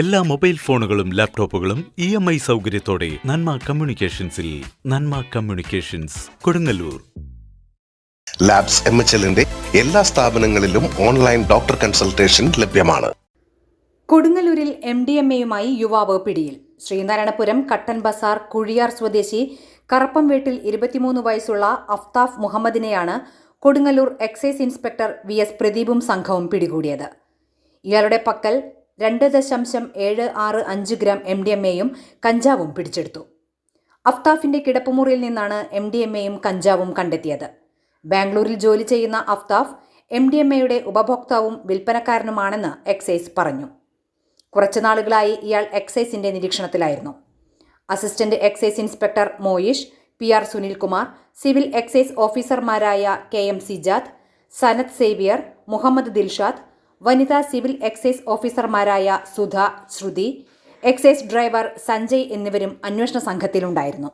എല്ലാ മൊബൈൽ ഫോണുകളും ലാപ്ടോപ്പുകളും ഇ എം ഐ സൗകര്യത്തോടെ Nanma കമ്മ്യൂണിക്കേഷൻസിൽ Nanma communications Kodungallur. Labs M H എല്ലിന്റെ എല്ലാ സ്ഥാപനങ്ങളിലും ഓൺലൈൻ ഡോക്ടർ കൺസൾട്ടേഷൻ ലഭ്യമാണ്. കൊടുങ്ങല്ലൂരിൽ എം ഡി എം എയുമായി യുവാവ് പിടിയിൽ. ശ്രീനാരായണപുരം കട്ടൻ ബസാർ കുഴിയാർ സ്വദേശി കറപ്പം വീട്ടിൽ ഇരുപത്തിമൂന്ന് വയസ്സുള്ള Aftab മുഹമ്മദിനെയാണ് Kodungallur excise inspector V S പ്രദീപും സംഘവും പിടികൂടിയത്. ഇയാളുടെ പക്കൽ രണ്ട് ദശാംശം ഏഴ് ആറ് അഞ്ച് ഗ്രാം എം ഡി എം എയും കഞ്ചാവും പിടിച്ചെടുത്തു. അഫ്താഫിന്റെ കിടപ്പുമുറിയിൽ നിന്നാണ് എം ഡി എം എയും കഞ്ചാവും കണ്ടെത്തിയത്. ബാംഗ്ലൂരിൽ ജോലി ചെയ്യുന്ന അഫ്താഫ് എം ഡി എം എയുടെ ഉപഭോക്താവും വിൽപ്പനക്കാരനുമാണെന്ന് എക്സൈസ് പറഞ്ഞു. കുറച്ചു നാളുകളായി ഇയാൾ എക്സൈസിന്റെ നിരീക്ഷണത്തിലായിരുന്നു. Assistant excise inspector Moish P R Sunilkumar civil excise ഓഫീസർമാരായ K M Sijad Sanath Xavier Muhammad Dilshad വനിതാ സിവിൽ എക്സൈസ് ഓഫീസർമാരായ സുധ ശ്രുതി എക്സൈസ് ഡ്രൈവർ സഞ്ജയ് എന്നിവരും അന്വേഷണ സംഘത്തിലുണ്ടായിരുന്നു.